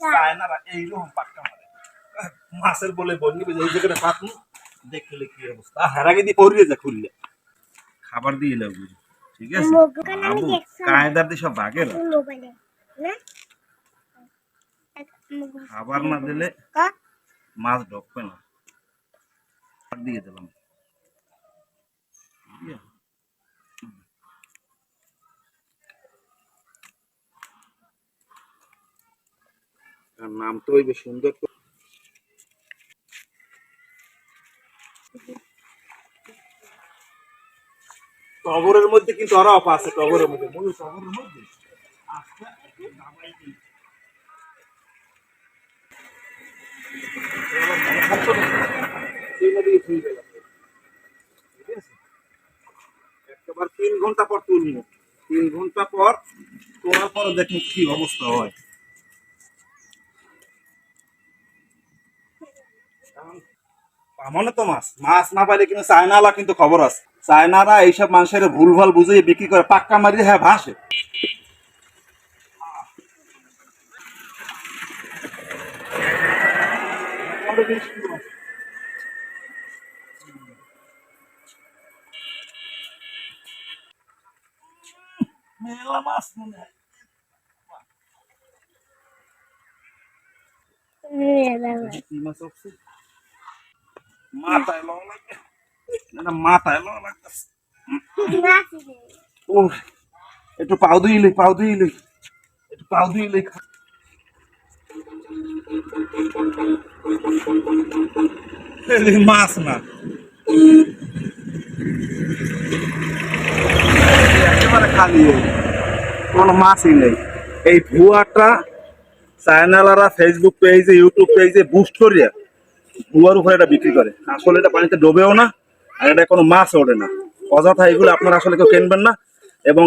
চায়নারা এইরকম পাক্কা মারে। মাছের বলে বন্যি এই জায়গাটা পাতু দেখলে কি অবস্থা? হারাগে দিয়ে পড়িয়ে যা খুললে। খাবার দিয়ে লাগবে ঠিক আছে? কায়দার দিয়ে সব খাবার না দিলে মাছ ঢুকবে না। দিয়ে দিলাম। নাম তো ওই বেশ সুন্দর টগরের মধ্যে কিন্তু আরও অফ আছে টগরের মধ্যে। মধ্যে? একবার তিন ঘণ্টা পর তুলবো। তিন ঘণ্টা পর তোলার পরে দেখুন কি অবস্থা হয়। পামনে তো মাছ। মাছ না পাইলে কিন্তু চায়নালা কিন্তু খবর আছে। চায়নারা এইসব মানুষের ভুল ভালো বুঝিয়ে বিক্রি করে পাক্কা মারি হ্যাঁ ভাসে। মেলা মাছ মনে হয়। কি মাছ মাথায় লওয়া লাগে না, মাথায় লওয়া লাগতেছে। ও একটু পাও দুই লই, পাও দুই লই। একটু পাও দুই লই মাছ না। একেবারে খালি। কোনো মাছই নেই। এই ভুয়াটা চায়নালারা ফেসবুক পেজে ইউটিউব পেজে বুস্ট করিয়া ভুয়ার উপরে এটা বিক্রি করে। আসলে এটা পানিতে ডোবেও না, আর এটা কোনো মাছ ওঠে না। অযথা এগুলো আপনারা আসলে কেউ কিনবেন না এবং